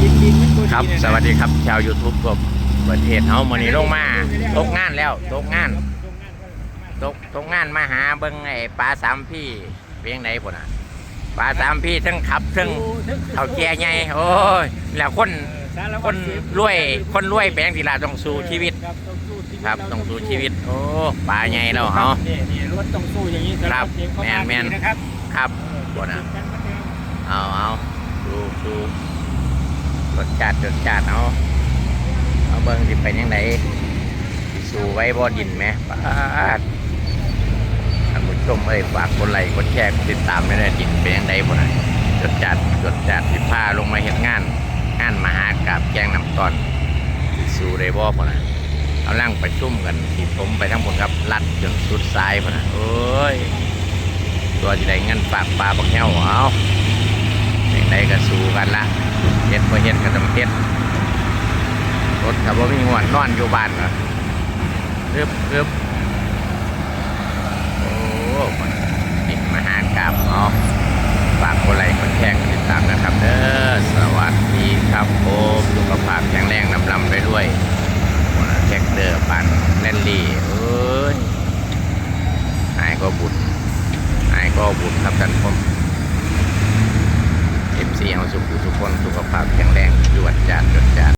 ดินดินมันบ่ดีครับนะสวัสดีครับ ชาว YouTube กบประเทศเฮามื้อนี้ลงมาตกงานแล้วตกงานตกตกงานมาหาเบิ่งไอ้ปลาสามพี่เพียงไหนพุ่นน่ะปลาสามพี่ทั้งขับทั้งเฒ่าแก่ใหญ่โอ้ยแล้วคนสารคพัดนเสียรวยคนรวยแปลงทีละต้องสู้ชีวิตครับต้องสู้ชีวิต ครับต้องสู้ชีวิต โอ้ปลาใหญ่แล้วเฮานี่นี่รถต้องสู้อย่างนี้ครับเสียงเข้าาแม่นๆดีนะครับครับพุ่นน่ะเอาเอาดูดู รสชาติรสชาติเอาเอาเบิ่งสิเป็นยังไงสิสู้ไว้บ่ดินไหมปาดท่านผู้ชมเอ้ยฝากกดไลค์กดแชร์กดติดตามไม่ได้จิตเป็นยังไงบ่นะจดจัดจดจัดสิพาลงมาเฮ็ดงาน งานมหากราบแกงน้ำตอนสู่ได้บ่บ่นะเอาล่างไปชุ่มกันที่ผมไปทั้งหมดครับลัดจนสุดสายบ่นะโอ้ยตัวที่ได้เงินฝากปลาบักแห้ยวเอาอย่างใดก็สู้กันละ เฮ็ดบ่เฮ็ดก็ต้องเฮ็ดรถถ้าบ่มีหัวนอนอยู่บ้านก็อึบอึบโอ้มันติดมหากราบเนาะฝากคนไลคนแชร์คนติดตามนะครับเด้อสวัสดีครับผมสุขภาพแข็งแรงนำลำไปด้วยแท็กเดอร์ปันแลนลี่เอ้ยหายก็บุญหายก็บุญครับท่านผมเอฟซีเอาสุขอยู่ ทุกคนสุขภาพแข็งแรงจวดจาดจวดจาด